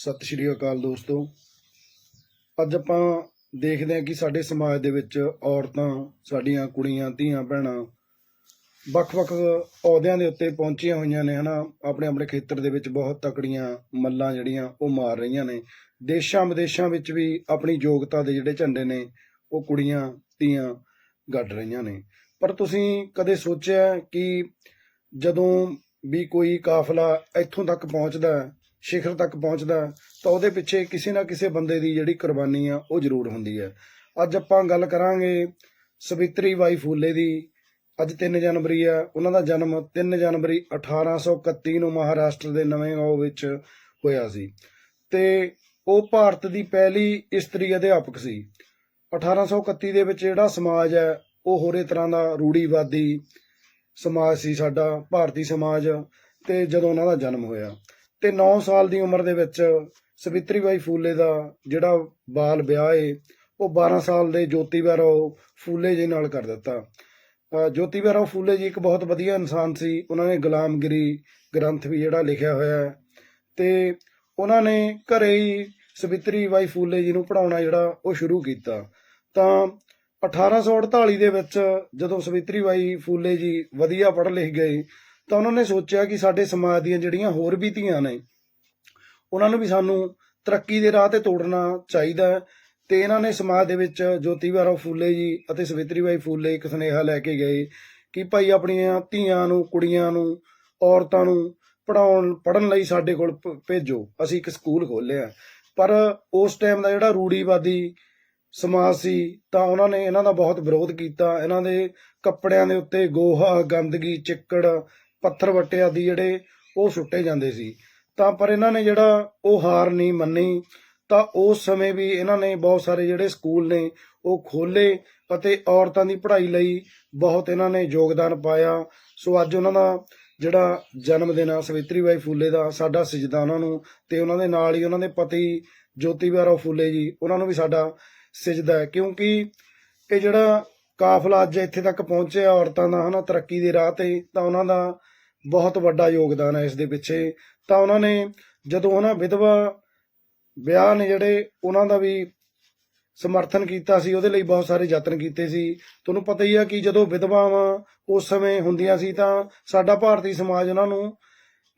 ਸਤਿ ਸ਼੍ਰੀ ਅਕਾਲ ਦੋਸਤੋ। ਅੱਜ ਆਪਾਂ ਦੇਖਦੇ ਹਾਂ ਕਿ ਸਾਡੇ ਸਮਾਜ ਦੇ ਵਿੱਚ ਔਰਤਾਂ, ਸਾਡੀਆਂ ਕੁੜੀਆਂ, ਧੀਆਂ, ਭੈਣਾਂ ਵੱਖ-ਵੱਖ ਅਹੁਦਿਆਂ ਦੇ ਉੱਤੇ ਪਹੁੰਚੀਆਂ ਹੋਈਆਂ ਨੇ, ਹਨਾ? ਆਪਣੇ ਆਪਣੇ ਖੇਤਰ ਦੇ ਵਿੱਚ ਬਹੁਤ ਤਕੜੀਆਂ ਮੱਲਾਂ ਜਿਹੜੀਆਂ ਉਹ ਮਾਰ ਰਹੀਆਂ ਨੇ। ਦੇਸ਼ਾਂ ਵਿਦੇਸ਼ਾਂ ਵਿੱਚ ਵੀ ਆਪਣੀ ਯੋਗਤਾ ਦੇ ਜਿਹੜੇ ਝੰਡੇ ਨੇ, ਉਹ ਕੁੜੀਆਂ, ਧੀਆਂ ਗੱਡ ਰਹੀਆਂ ਨੇ। ਪਰ ਤੁਸੀਂ ਕਦੇ ਸੋਚਿਆ ਕਿ ਜਦੋਂ ਵੀ ਕੋਈ ਕਾਫਲਾ ਇੱਥੋਂ ਤੱਕ ਪਹੁੰਚਦਾ ਸਿਖਰ ਤੱਕ ਪਹੁੰਚਦਾ ਤਾਂ ਉਹਦੇ ਪਿੱਛੇ ਕਿਸੇ ਨਾ ਕਿਸੇ ਬੰਦੇ ਦੀ ਜਿਹੜੀ ਕੁਰਬਾਨੀ ਆ, ਉਹ ਜ਼ਰੂਰ ਹੁੰਦੀ ਹੈ। ਅੱਜ ਆਪਾਂ ਗੱਲ ਕਰਾਂਗੇ ਸਵਿਤਰੀ ਬਾਈ ਫੂਲੇ ਦੀ। ਅੱਜ 3 ਜਨਵਰੀ ਆ, ਉਹਨਾਂ ਦਾ ਜਨਮ 3 ਜਨਵਰੀ 1831 ਨੂੰ ਮਹਾਰਾਸ਼ਟਰ ਦੇ ਨਵੇਂ ਗਾਉਂ ਵਿੱਚ ਹੋਇਆ ਸੀ। ਤੇ ਉਹ ਭਾਰਤ ਦੀ ਪਹਿਲੀ ਇਸਤਰੀ ਅਧਿਆਪਕ ਸੀ। 1831 ਦੇ ਵਿੱਚ ਜਿਹੜਾ ਸਮਾਜ ਹੈ, ਉਹ ਹੋਰੇ ਤਰ੍ਹਾਂ ਦਾ ਰੂੜੀਵਾਦੀ ਸਮਾਜ ਸੀ ਸਾਡਾ, ਭਾਰਤੀ ਸਮਾਜ, ਤੇ ਜਦੋਂ ਉਹਨਾਂ ਦਾ ਜਨਮ ਹੋਇਆ। ਤੇ 9 ਸਾਲ ਦੀ ਉਮਰ ਦੇ ਵਿੱਚ ਸਵਿਤਰੀ ਬਾਈ ਫੂਲੇ ਦਾ ਜਿਹੜਾ ਬਾਲ ਵਿਆਹ ਏ, ਉਹ 12 ਸਾਲ ਦੇ ਜੋਤੀਬਾ ਰਾਓ ਫੂਲੇ ਜੀ ਨਾਲ ਕਰ ਦਿੱਤਾ। ਅਹ ਜੋਤੀਬਾ ਰਾਓ ਫੂਲੇ ਜੀ ਇੱਕ ਬਹੁਤ ਵਧੀਆ ਇਨਸਾਨ ਸੀ। ਉਹਨਾਂ ਨੇ ਗੁਲਾਮਗਿਰੀ ਗ੍ਰੰਥ ਵੀ ਜਿਹੜਾ ਲਿਖਿਆ ਹੋਇਆ ਹੈ। ਤੇ ਉਹਨਾਂ ਨੇ ਘਰੇ ਹੀ ਸਵਿਤਰੀ ਬਾਈ ਫੂਲੇ ਜੀ ਨੂੰ ਪੜਾਉਣਾ ਜਿਹੜਾ ਉਹ ਸ਼ੁਰੂ ਕੀਤਾ। ਤਾਂ 1848 ਦੇ ਵਿੱਚ ਜਦੋਂ ਸਵਿਤਰੀ ਬਾਈ ਫੂਲੇ ਜੀ ਵਧੀਆ ਪੜ੍ਹ ਲਿਖ ਗਏ ਤਾਂ ਉਹਨਾਂ ਨੇ ਸੋਚਿਆ ਕਿ ਸਾਡੇ ਸਮਾਜ ਦੀਆਂ ਜਿਹੜੀਆਂ ਹੋਰ ਵੀ ਧੀਆਂ ਨੇ, ਉਹਨਾਂ ਨੂੰ ਵੀ ਸਾਨੂੰ ਤਰੱਕੀ ਦੇ ਰਾਹ ਤੇ ਤੋੜਨਾ ਚਾਹੀਦਾ ਹੈ ਤੇ ਇਹਨਾਂ ਨੇ ਸਮਾਜ ਦੇ ਵਿੱਚ ਜੋਤੀਬਾ ਰਾਓ ਫੂਲੇ ਜੀ ਅਤੇ ਸਵਿਤਰੀ ਬਾਈ ਫੂਲੇ ਇੱਕ ਸੁਨੇਹਾ ਲੈ ਕੇ ਗਏ ਕਿ ਭਾਈ ਆਪਣੀਆਂ ਧੀਆਂ ਨੂੰ, ਕੁੜੀਆਂ ਨੂੰ, ਔਰਤਾਂ ਨੂੰ ਪੜਾਉਣ ਪੜਨ ਲਈ ਸਾਡੇ ਕੋਲ ਭੇਜੋ। ਅਸੀਂ ਇੱਕ ਸਕੂਲ ਖੋਲ੍ਹਿਆ। ਪਰ ਉਸ ਟਾਈਮ ਦਾ ਜਿਹੜਾ ਰੂੜੀਵਾਦੀ ਸਮਾਜ ਸੀ, ਤਾਂ ਉਹਨਾਂ ਨੇ ਇਹਨਾਂ ਦਾ ਬਹੁਤ ਵਿਰੋਧ ਕੀਤਾ। ਇਹਨਾਂ ਦੇ ਕੱਪੜਿਆਂ ਦੇ ਉੱਤੇ ਗੋਹਾ, ਗੰਦਗੀ, ਚਿੱਕੜ ਪੱਥਰ ਵੱਟੇ ਆਦਿ ਜਿਹੜੇ ਉਹ ਸੁੱਟੇ ਜਾਂਦੇ ਸੀ। ਤਾਂ ਪਰ ਇਹਨਾਂ ਨੇ ਜਿਹੜਾ ਉਹ ਹਾਰ ਨਹੀਂ ਮੰਨੀ, ਤਾਂ ਉਸ ਸਮੇਂ ਵੀ ਇਹਨਾਂ ਨੇ ਬਹੁਤ ਸਾਰੇ ਜਿਹੜੇ ਸਕੂਲ ਨੇ ਉਹ ਖੋਲੇ ਅਤੇ ਔਰਤਾਂ ਦੀ ਪੜ੍ਹਾਈ ਲਈ ਬਹੁਤ ਇਹਨਾਂ ਨੇ ਯੋਗਦਾਨ ਪਾਇਆ। ਸੋ ਅੱਜ ਉਹਨਾਂ ਦਾ ਜਿਹੜਾ ਜਨਮ ਦਿਨ ਆ, ਸਵਿਤਰੀ ਬਾਈ ਫੂਲੇ ਦਾ, ਸਾਡਾ ਸਜਦਾ ਉਹਨਾਂ ਨੂੰ ਤੇ ਉਹਨਾਂ ਦੇ ਨਾਲ ਹੀ ਉਹਨਾਂ ਦੇ ਪਤੀ ਜੋਤੀਬਾ ਰਾਓ ਫੂਲੇ ਜੀ, ਉਹਨਾਂ ਨੂੰ ਵੀ ਸਾਡਾ ਸਜਦਾ ਹੈ। ਕਿਉਂਕਿ ਇਹ ਜਿਹੜਾ ਕਾਫਲਾ ਅੱਜ ਇੱਥੇ ਤੱਕ ਪਹੁੰਚਿਆ ਔਰਤਾਂ ਦਾ ਹਨਾ, ਤਰੱਕੀ ਦੇ ਰਾਹ ਤੇ, ਤਾਂ ਉਹਨਾਂ ਦਾ ਬਹੁਤ ਵੱਡਾ ਯੋਗਦਾਨ ਹੈ ਇਸ ਦੇ ਪਿੱਛੇ। ਤਾਂ ਉਹਨਾਂ ਨੇ ਜਦੋਂ ਉਹਨਾਂ ਵਿਧਵਾ ਵਿਆਹ ਨੇ ਜਿਹੜੇ, ਉਹਨਾਂ ਦਾ ਵੀ ਸਮਰਥਨ ਕੀਤਾ ਸੀ, ਉਹਦੇ ਲਈ ਬਹੁਤ ਸਾਰੇ ਯਤਨ ਕੀਤੇ ਸੀ। ਤੁਹਾਨੂੰ ਪਤਾ ਹੀ ਆ ਕਿ ਜਦੋਂ ਵਿਧਵਾਵਾਂ ਉਸ ਸਮੇਂ ਹੁੰਦੀਆਂ ਸੀ ਤਾਂ ਸਾਡਾ ਭਾਰਤੀ ਸਮਾਜ ਉਹਨਾਂ ਨੂੰ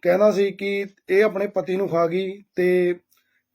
ਕਹਿੰਦਾ ਸੀ ਕਿ ਇਹ ਆਪਣੇ ਪਤੀ ਨੂੰ ਖਾ ਗਈ ਤੇ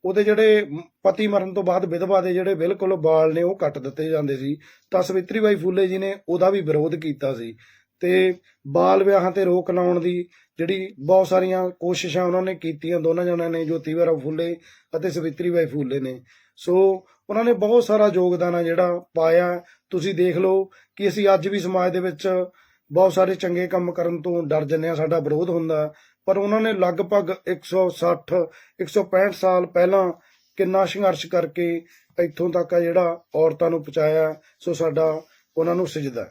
ਉਹਦੇ ਜਿਹੜੇ ਪਤੀ ਮਰਨ ਤੋਂ ਬਾਅਦ ਵਿਧਵਾ ਦੇ ਜਿਹੜੇ ਬਿਲਕੁਲ ਵਾਲ ਨੇ ਉਹ ਕੱਟ ਦਿੱਤੇ ਜਾਂਦੇ ਸੀ। ਤਾਂ ਸਵਿਤਰੀ ਬਾਈ ਫੂਲੇ ਜੀ ਨੇ ਉਹਦਾ ਵੀ ਵਿਰੋਧ ਕੀਤਾ ਸੀ। ਤੇ ਬਾਲ ਵਿਆਹਾਂ ਤੇ ਰੋਕ ਲਾਉਣ ਦੀ ਜਿਹੜੀ ਬਹੁਤ ਸਾਰੀਆਂ ਕੋਸ਼ਿਸ਼ਾਂ ਉਹਨਾਂ ਨੇ ਕੀਤੀਆਂ, ਦੋਨਾਂ ਜਣਿਆਂ ਨੇ ਜੋਤੀਬਾ ਰਾਓ ਫੂਲੇ ਅਤੇ ਸਵਿਤਰੀ ਬਾਈ ਫੂਲੇ ਨੇ। ਸੋ ਉਹਨਾਂ ਨੇ ਬਹੁਤ ਸਾਰਾ ਯੋਗਦਾਨ ਆ ਜਿਹੜਾ ਪਾਇਆ। ਤੁਸੀਂ ਦੇਖ ਲਓ ਕਿ ਅਸੀਂ ਅੱਜ ਵੀ ਸਮਾਜ ਦੇ ਵਿੱਚ ਬਹੁਤ ਸਾਰੇ ਚੰਗੇ ਕੰਮ ਕਰਨ ਤੋਂ ਡਰ ਜੰਨੇ ਆ ਸਾਡਾ ਵਿਰੋਧ ਹੁੰਦਾ। ਪਰ ਉਹਨਾਂ ਨੇ ਲਗਭਗ 160 165 ਸਾਲ ਪਹਿਲਾਂ ਕਿੰਨਾ ਸੰਘਰਸ਼ ਕਰਕੇ ਇੱਥੋਂ ਤੱਕ ਆ ਜਿਹੜਾ ਔਰਤਾਂ ਨੂੰ ਪਹੁੰਚਾਇਆ। ਸੋ ਸਾਡਾ ਉਹਨਾਂ ਨੂੰ ਸਜਦਾ।